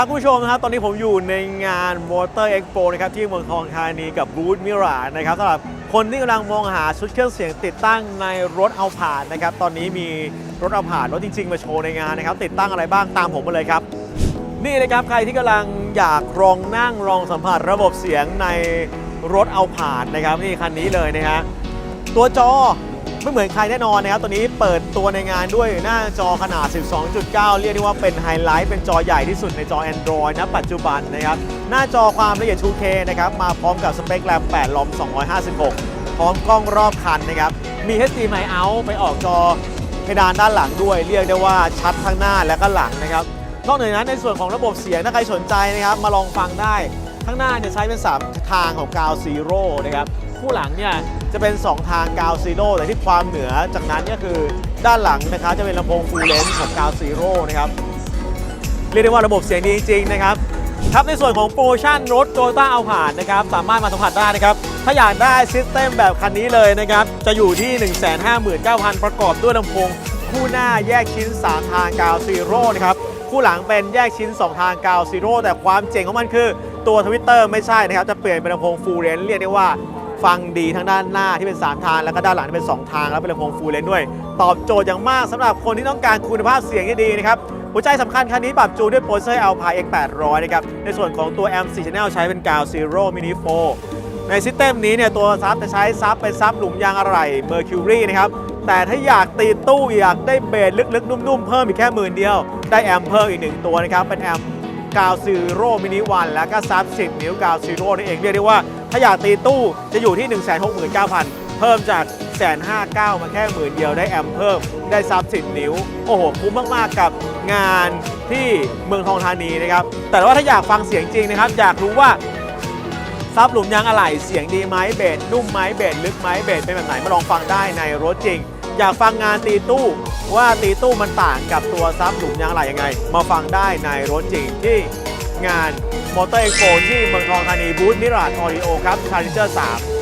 ครับคุณผู้ชมนะครับตอนนี้ผมอยู่ในงาน Motor Expo นะครับที่เมืองทองธานีกับบูธมิรานะครับสำหรับคนที่กำลังมองหาชุดเครื่องเสียงติดตั้งในรถเอาผ่านนะครับตอนนี้มีรถเอาผ่านรถจริง ๆ มาโชว์ในงานนะครับติดตั้งอะไรบ้างตามผมมาเลยครับ นี่นะครับใครที่กำลังอยากลองนั่งลองสัมผัสระบบเสียงในรถเอาผ่านนะครับนี่คันนี้เลยนะฮะตัวจอ ไม่เหมือนใครแน่นอนนะครับตัวนี้เปิดตัวในงานด้วยหน้าจอขนาด 12.9 เรียกได้ว่าเป็นไฮไลท์เป็นจอใหญ่ที่สุดในจอ Android ณปัจจุบันนะครับหน้าจอความละเอียด 2K นะครับมาพร้อมกับสเปคแรม8ลอม256 พร้อมกล้องรอบคันนะครับมี HDMI out ไปออกจอเพดานด้านหลังด้วย เรียกได้ว่าชัดทั้งหน้าและก็หลังนะครับนอกเหนือนั้นในส่วนของระบบเสียงถ้าใครสนใจนะครับมาลองฟังได้ข้างหน้าเนี่ยใช้เป็น 3 ทางของกาวซีโร่นะครับ คู่หลังเนี่ยจะเป็น 2 ทางกาวซีโร่แต่ที่ความเหนือจากนั้นเนี่ยคือด้านหลังนะครับจะเป็นลำโพงฟูลเลนส์ของกาวซีโร่นะครับเรียกได้ว่าระบบเสียงดีจริงๆนะครับครับในส่วนของโปรโมชั่นรถโตโยต้าเอาผ่านนะครับสามารถมาสัมผัสได้นะครับ ถ้าอยากได้ซิสเต็มแบบคันนี้เลยนะครับ จะอยู่ที่ 159,000 ประกอบด้วยลำโพง คู่หน้าแยกชิ้น 3 ทางกาวซีโร่นะครับ คู่หลังเป็นแยกชิ้น 2 ทางกาวซีโร่แต่ความเจ๋งของมันคือ ตัวทวิตเตอร์ไม่ใช่นะครับ จะเปลี่ยนเป็นลำโพงฟูลเลนเรียกได้ว่า ฟังดีทั้งด้านหน้าที่เป็น 3 ทาง แล้วก็ด้านหลังที่เป็น 2 ทาง แล้วเป็นลำโพงฟูลเลนด้วย ตอบโจทย์อย่างมากสำหรับคนที่ต้องการคุณภาพเสียงที่ดีนะครับหัวใจสำคัญคันนี้ปรับจูนด้วยโปรเซอร์ Alpine X 800 นะครับในส่วนของตัว M4 Channel ใช้เป็นกาว Zero Mini 4 ในซิสเต็มนี้เนี่ยตัวซับจะใช้ซับเป็นซับหลุมยางอะไหล่ Mercury นะครับแต่ถ้าอยากตีตู้อยากได้เบสลึกๆ นุ่มๆ เพิ่มอีกแค่หมื่นเดียว ได้แอมเพิ่มอีกหนึ่งตัวนะครับ เป็นแอมกาวซีโร่มินิวันแล้วก็ซับ10นิ้วกาวซีโร่นั่นเองเรียกได้ว่า ถ้าอยากตีตู้จะอยู่ที่ 169,000 เพิ่มจากแสนห้าเก้ามาแค่หมื่นเดียวได้แอมเพิ่มได้ซับ10นิ้ว โอ้โห คุ้มมาก ๆ กับงานที่เมืองทองธานีนะครับ แต่ว่าถ้าอยากฟังเสียงจริงนะครับ อยากรู้ว่าซับหลุมยางอะไหล่เสียงดีไหมเบสนุ่มไหมเบสลึกไหมเบสเป็นแบบไหนมาลองฟังได้ในรถจริง อยากฟังงานตีตู้ว่าตีตู้มันต่างกับตัวซับหลุมยางอะไหล่ยังไง มาฟังได้ในรถจริงที่ งานมอเตอร์เอ็กโปที่เมืองทองธานีบูธมิราดออริโอครับชาริเจอร์3